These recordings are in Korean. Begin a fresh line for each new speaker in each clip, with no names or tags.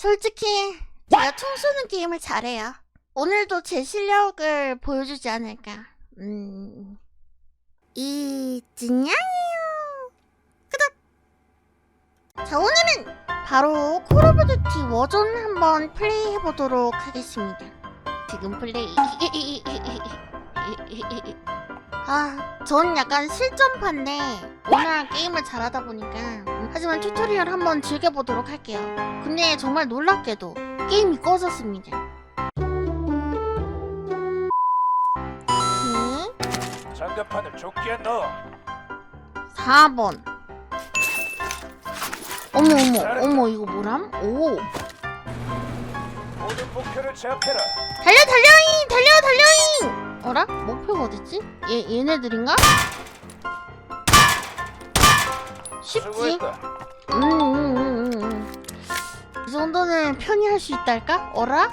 솔직히 제가 총 쏘는 게임을 잘해요. 오늘도 제 실력을 보여주지 않을까. 음. 이 진양이요. 끄덕. 자 오늘은 바로 콜 오브 듀티 워존 한번 플레이 해보도록 하겠습니다. 지금 플레이. 아, 전 약간 실전파인데 워낙 게임을 잘하다 보니까 하지만 튜토리얼 한번 즐겨보도록 할게요. 근데 정말 놀랍게도 게임이 꺼졌습니다. 오케이.
장갑판을 조끼에 넣어
4번. 어머 어머 어머 이거 뭐람? 오
모든 목표를 제압해라
달려 달려잉 달려 달려잉 어라 목표가 어딨지? 얘 얘네들인가? 쉽지?
수고했다
음, 음, 음, 음, 음. 이 정도는 편히 할 수 있달까? 어라?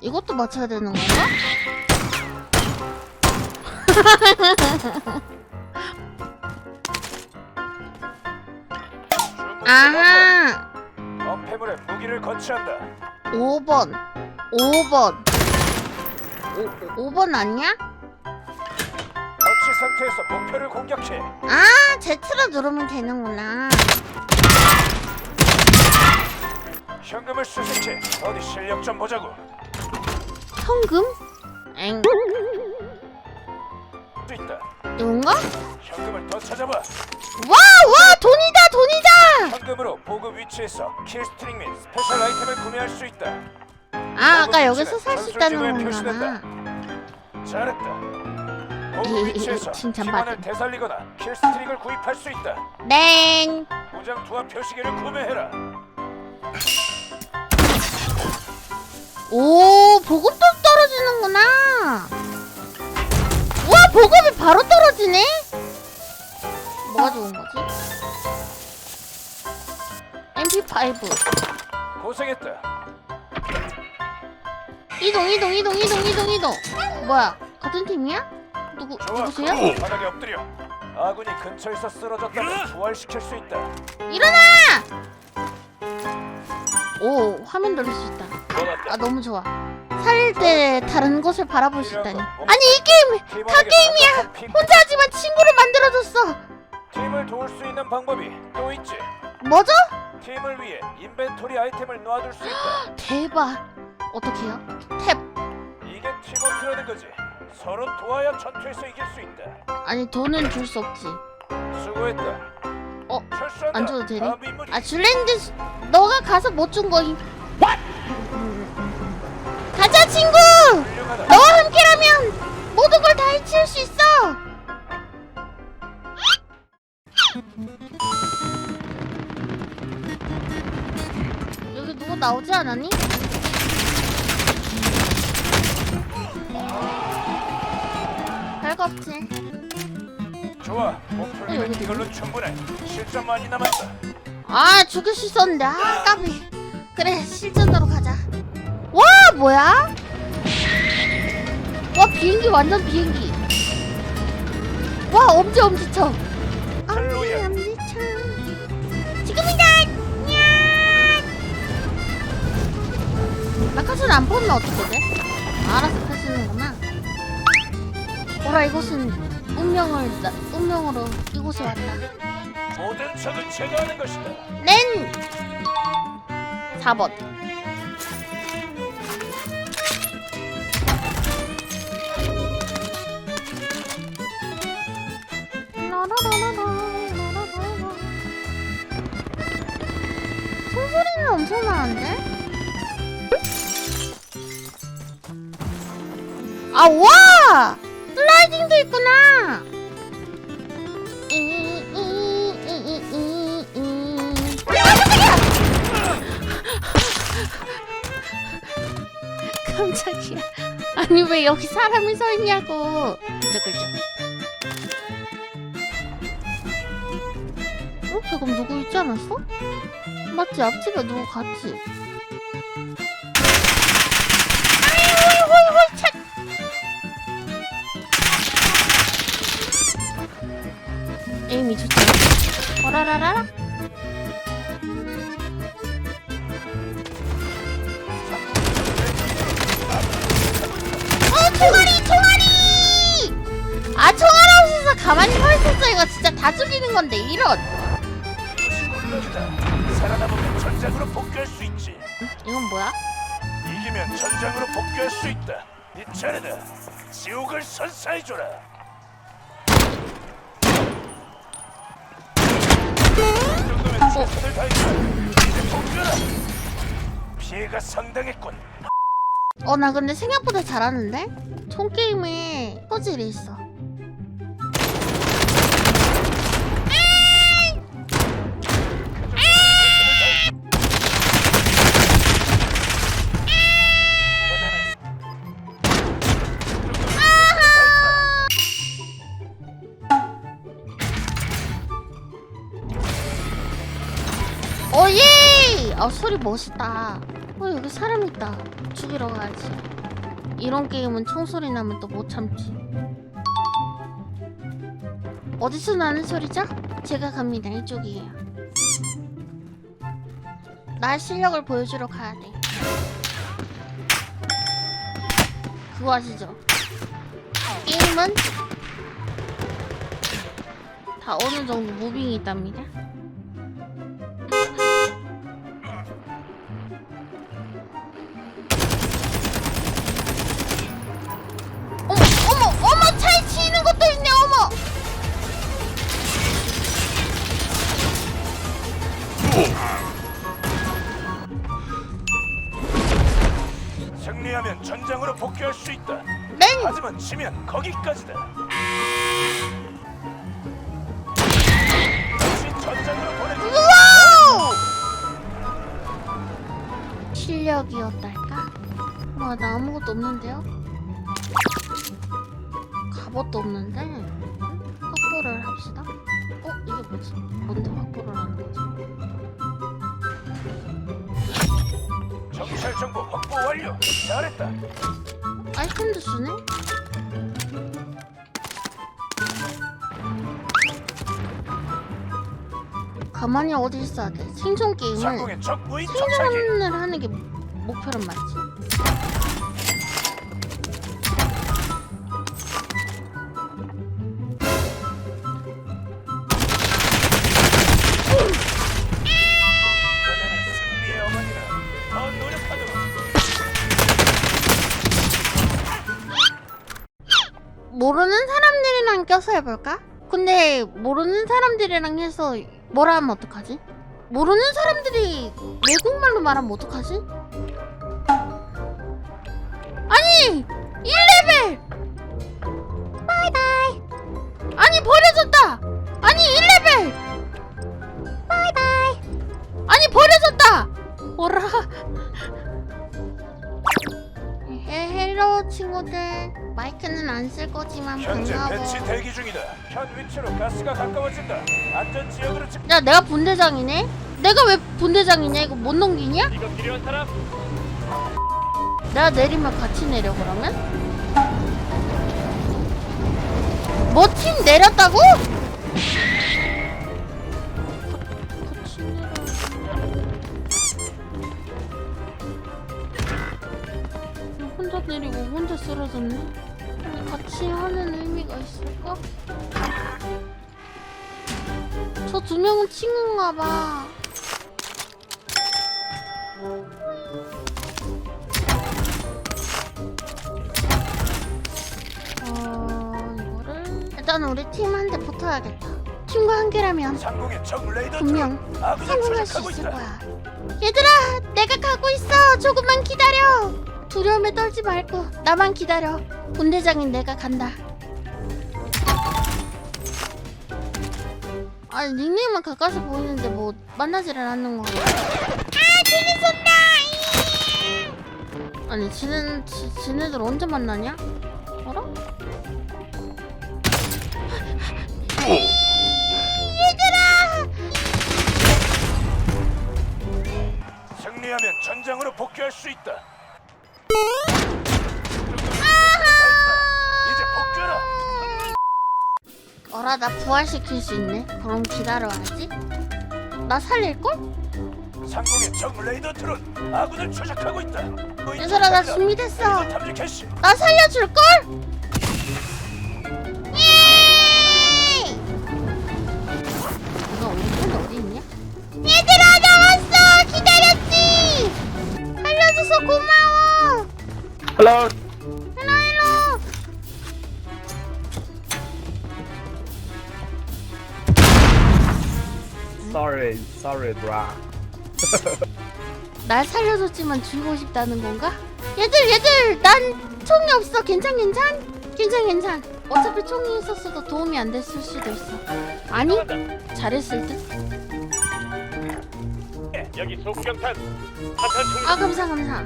이것도 맞춰야 되는 건가? 아하!
엄폐물에 무기를 거치한다
5번. 5번. 5, 5번 아니야?
거치 상태에서 목표를 공격해
아, Z로 누르면 되는구나.
현금을 수색해 어디 실력 좀 보자고
현금? 엥.
수 있다
이건가?
현금을 더 찾아봐
와, 와, 돈이다, 돈이다!
현금으로 보급 위치에서 킬스트링 및 스페셜 아이템을 구매할 수 있다
아, 아까 여기서 살 수 있다는 거구나.
잘했다 보급 위치에서
칭찬받음.
기반을 되살리거나 킬스트링을 구입할 수 있다
땡.
무장 투하 표시기를 구매해라
오, 보급도 떨어지는구나. 와, 보급이 바로 떨어지네? 뭐가 좋은 거지? MP5.
고생했다
이동, 이동, 이동, 이동, 이동, 이동. 뭐야, 같은 팀이야? 누구,
좋아
누구세요?
바닥에 엎드려 아군이 근처에서 쓰러졌다면 부활시킬 수 있다
일어나! 오, 화면 돌릴 수 있다. 아, 너무 좋아. 살릴 때 다른 곳을 바라볼 수 있다니. 아니, 이 게임
다
게임이야! 혼자 하지만 친구를 만들어줬어!
팀을 도울 수 있는 방법이 또 있지
뭐죠?
팀을 위해 인벤토리 아이템을 놔둘 수 있다
대박. 어떻게요? 탭.
이게 팀워크라는 거지 서로 도와야 전투에서 이길 수 있다
아니, 돈은 줄 수 없지.
수고했다
어, 안 줘도 되니?
인물이
아, 줄랜드, 수- 너가 가서 못 준 거임. 가자, 친구! 너와 함께라면 모든 걸 다 해칠 수 있어! 여기 누구 나오지 않았니? 별거 없지.
좋아
어,
목표는
여기
이걸로 충분해 실점 많이 남았다
아, 죽일 수 있었는데. 아, 까비. 그래, 실전으로 가자. 와, 뭐야? 와, 비행기 완전 비행기. 와, 엄지 엄지쳐. 엄지. 엄지쳐. 지금이다. 냐. 낙하산 안 보면 어떻게 돼? 알아서 펴시는구나. 오라, 이곳은 운명을, 나- 운명으로 이곳에 왔다.
모든 적을 제거하는 것이다.
렌! 4번 깜짝이야. 아니 왜 여기 사람이 서 있냐고. 끈적끈적. 어? 잠깐 누구 있지 않았어? 맞지? 앞집에 누구 갔지? 에임이 좋지. 어라라라라. 가만히 서 있었어 이거 진짜 다 죽이는 건데 이런
이것이. 살아남으면 전장으로 복귀할 수 있지.
이건 뭐야?
이기면 전장으로 복귀할 수 있다. 네 차례다. 지옥을 선사해줘라. 이 정도면 최선을 다했다. 이제 복귀하라. 피해가 상당했군.
어 나 근데 생각보다 잘하는데? 총 게임에 소질이 있어. 멋있다. 어 여기 사람 있다. 죽이러 가야지. 이런 게임은 총소리 나면 또 못 참지. 어디서 나는 소리죠? 제가 갑니다. 이쪽이에요. 나의 실력을 보여주러 가야 돼. 그거 아시죠? 게임은 다 어느 정도 무빙이 있답니다. 실력이었달까? 와 나 아무것도 없는데요? 갑옷도 없는데 확보를 합시다 어? 이게 뭐지? 뭔데 확보를 하는 거지?
정찰 정보 확보 완료. 잘했다.
아이템도 주네? 가만히 어디 있어야 돼 생존 게임을
상공의 적 무인 정찰기.
생존을 하는 게
더 노력하도록.
모르는 사람들이랑 껴서 해볼까? 근데 모르는 사람들이랑 해서 뭐라 하면 어떡하지? 모르는 사람들이 외국말로 말하면 어떡하지? 아니! 1레벨! 안 쓸 거지만
현재
반가워
배치 대기 중이다. 현 위치로 가스가 가까워진다. 안전 지역으로 집.
야 내가 본대장이네? 내가 왜 본대장이냐 이거 못 넘기냐?
이거 필요한 사람?
내가 내리면 같이 내려 그러면? 뭐 팀 내렸다고? 같이 내려 혼자 내리고 혼자 쓰러졌네 같이 하는 의미가 있을까? 저 두 명은 친구인가 봐 어 이거를 일단 우리 팀한대 붙어야겠다.
상공의 적 레이더
분명 성공할 수 있을. 거야. 얘들아, 내가 가고 있어. 조금만 기다려. 두려움에 떨지 말고 나만 기다려. 본대장인 내가 간다. 아니 닉네임은 가까이서 보이는데 뭐 만나지를 않는 거야. 아, 쟤네 쏜다. 이! 아니 쟤네 지, 쟤네들 언제 만나냐? 알아? 얘들아!
승리하면 전장으로 복귀할 수 있다.
어라 나 부활시킬 수 있네 그럼 기다려야지 나 살릴걸?
상공의 적 레이더 드론. 아군을 추적하고 있다.
얘들아 나. 준비됐어. 나 살려줄걸?
Sorry, bro.
날 살려줬지만 죽이고 싶다는 건가? 얘들 얘들 난 총이 없어 괜찮 괜찮? 괜찮 괜찮 어차피 총이 있었어도 도움이 안 됐을 수도 있어 아니 잘했을 듯?
여기 소구경탄. 사탄 총.
아 감사 감사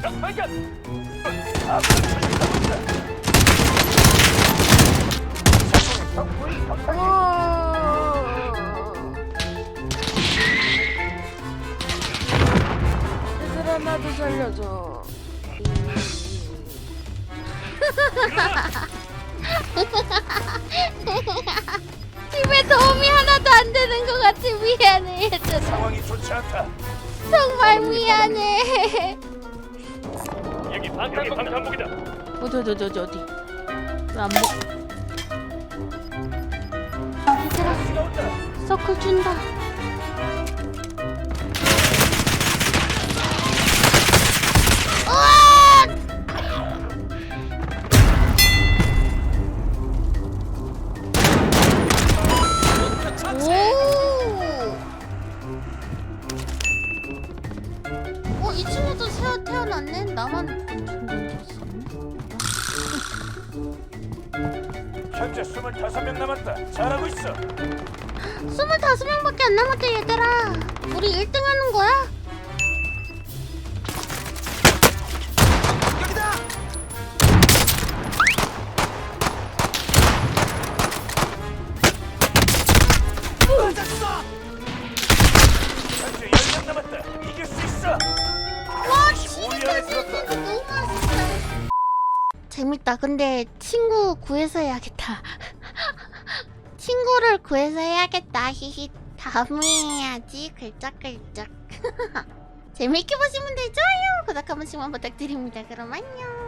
적 발견.
정말 미안해
여기 방탄 방탄복이다.
어디 어디 어디 어디 어디 왜안 먹? 얘들아 서클 준다 나만?
현재 25명 남았다. 잘하고 있어.
25명밖에 안 남았대 얘들아 우리 1등 하는 거야? 근데 친구 구해서 해야겠다. 친구를 구해서 해야겠다. 히히. 다음에 해야지. 글짝글짝 재밌게 분들 좋아요 구독 한 번씩만 부탁드립니다. 그럼 안녕